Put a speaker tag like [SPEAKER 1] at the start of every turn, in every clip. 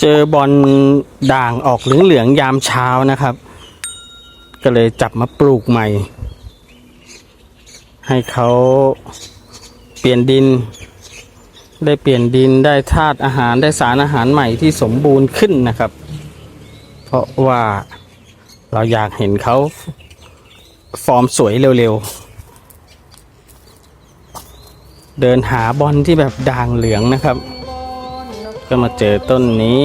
[SPEAKER 1] เจอบอลด่างออกเหลืองๆยามเช้านะครับ ก็เลยจับมาปลูกใหม่ ให้เขาเปลี่ยนดิน ได้เปลี่ยนดินได้ธาตุอาหารได้สารอาหารใหม่ที่สมบูรณ์ขึ้นนะครับ เพราะว่าเราอยากเห็นเขาฟอร์มสวยเร็วๆ เดินหาบอลที่แบบด่างเหลืองนะครับ ก็มาเจอต้นนี้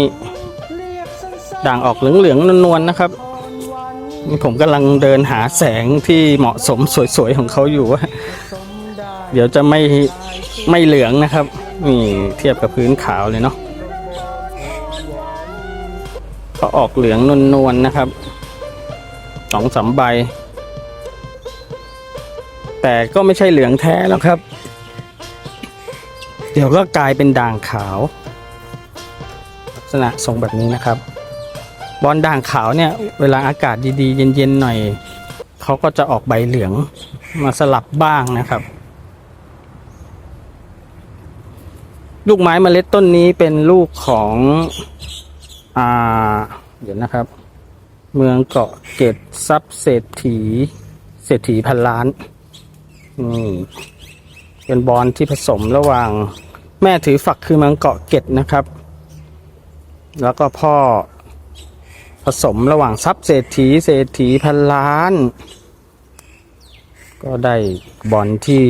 [SPEAKER 1] ด่างออกเหลืองๆนวลๆนะครับนี่ผมกำลังเดินหาแสงที่เหมาะสมสวยๆของเขาอยู่ว่าเดี๋ยวจะไม่ไม่เหลืองนะครับนี่เทียบกับพื้นขาวเลยเนาะก็ออกเหลืองนวลๆนะครับสองสามใบ แต่ก็ไม่ใช่เหลืองแท้แล้วครับ เดี๋ยวก็กลายเป็นด่างขาว ษณะทรงแบบนี้นะครับ บอลด่างขาวเนี่ยเวลาอากาศดีๆ เย็นๆหน่อยเขาก็จะออกใบเหลืองมาสลับบ้างนะครับ ลูกไม้เมล็ดต้นนี้เป็นลูกของอ่าเดี๋ยวนะครับ เมืองเกาะเกตทรัพย์เศรษฐีเศรษฐีพันล้านนี่เป็นบอลที่ผสมระหว่าง แม่ถือฝักคือเมืองเกาะเกตนะครับ แล้วก็พ่อ ผสมระหว่างทรัพย์เศรษฐีเศรษฐีพันล้าน ก็ได้บอลที่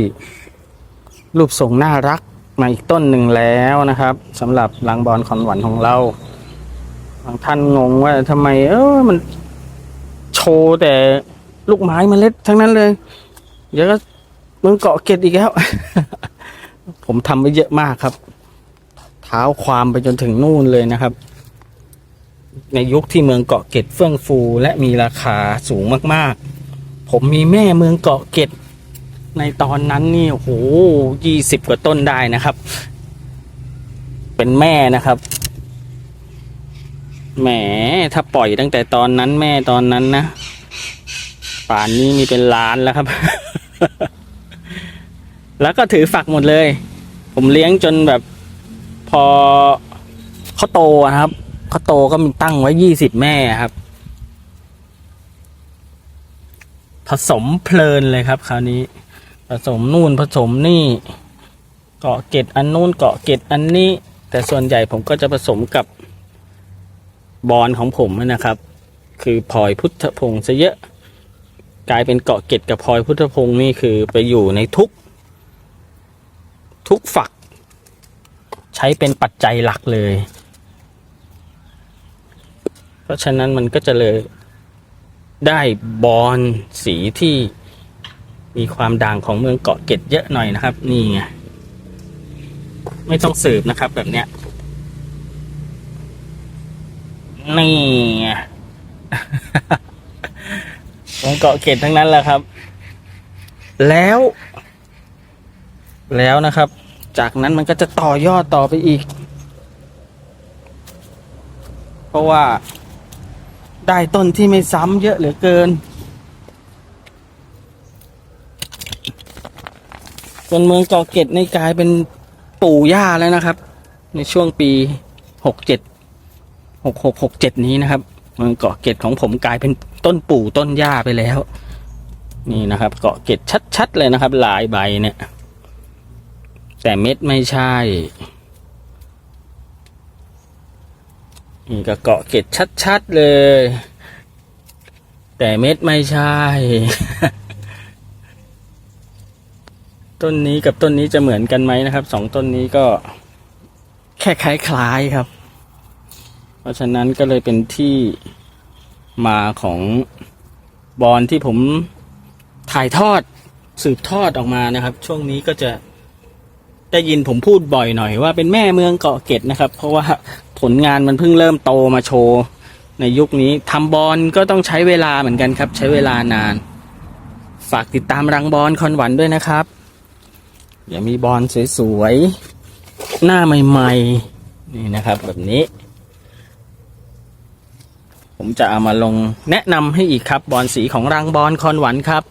[SPEAKER 1] รูปทรงน่ารักมาอีกต้นหนึ่งแล้วนะครับสำหรับรังบอลคอนหวันของเราบางท่านงงว่าทำไม เออมันโชว์แต่ลูกไม้เมล็ดทั้งนั้นเลย เดี๋ยวก็มืองเกาะเกตอีกแล้ว ผมทำไว้เยอะมากครับ เท้าความไปจนถึงนู่นเลยนะครับ ในยุคที่เมืองเกาะเกร็ดเฟื่องฟูและมีราคาสูงมากๆ ผมมีแม่เมืองเกาะเกร็ดในตอนนั้นนี่โอ้โหยี่สิบกว่าต้นได้นะครับ เป็นแม่นะครับ แหมถ้าปล่อยตั้งแต่ตอนนั้นแม่ตอนนั้นนะ ป่านนี้มีเป็นล้านแล้วครับ แล้วก็ถือฝักหมดเลย ผมเลี้ยงจนแบบพอเขาโตอะครับ ขาโตก็มีตั้งไว้ยี่สิบแม่ครับ ผสมเพลินเลยครับ คราวนี้ ผสมนู่นผสมนี่ เกาะเกตอันนู่นเกาะเกตอันนี้ แต่ส่วนใหญ่ผมก็จะผสมกับบอลของผมนะครับ คือพลอยพุทธพงศ์ซะเยอะ กลายเป็นเกาะเกตกับพลอยพุทธพงศ์นี่คือไปอยู่ในทุก ทุกฝัก ใช้เป็นปัจจัยหลักเลย ราะฉะนั้นมันก็จะเลยได้บอลสีที่มีความด่างของเมืองเกาะเกตเยอะหน่อยนะครับ นี่ไงไม่ต้องสืบนะครับ แบบเนี้ยนี่ไงเมืองเกาะเกตทั้งนั้นแหละครับ แล้ว แล้วนะครับ จากนั้นมันก็จะต่อยอดต่อไปอีก เพราะว่า ได้ต้นที่ไม่ซ้ำเยอะเหลือเกินจนเมืองเกาะเกร็ดในกลายเป็นปู่ย่าแล้วนะครับ ในช่วงปีหกเจ็ดหกหกหกเจ็ดนี้นะครับ เมืองเกาะเกร็ดของผมกลายเป็นต้นปู่ต้นย่าไปแล้ว นี่นะครับ เกาะเกร็ดชัดๆเลยนะครับ หลายใบเนี่ย แต่เม็ดไม่ใช่ นี่ก็เกาะเกร็ดชัดๆเลย แต่เม็ดไม่ใช่ ต้นนี้กับต้นนี้จะเหมือนกันไหมนะครับสองต้นนี้ก็แค่คล้ายๆครับ เพราะฉะนั้นก็เลยเป็นที่มาของบอลที่ผมถ่ายทอดสืบทอดออกมานะครับ ช่วงนี้ก็จะได้ยินผมพูดบ่อยหน่อยว่าเป็นแม่เมืองเกาะเกร็ดนะครับ เพราะว่า ผลงานมันเพิ่งเริ่มโตมาโชว์ ในยุคนี้ทำบอลก็ต้องใช้เวลาเหมือนกันครับ ใช้เวลานาน ฝากติดตามรังบอลคอนหวันด้วยนะครับอย่ามีบอลสวยๆ หน้าใหม่ๆ นี่นะครับแบบนี้ ผมจะเอามาลงแนะนำให้อีกครับบอลสีของรังบอลคอนหวันครับ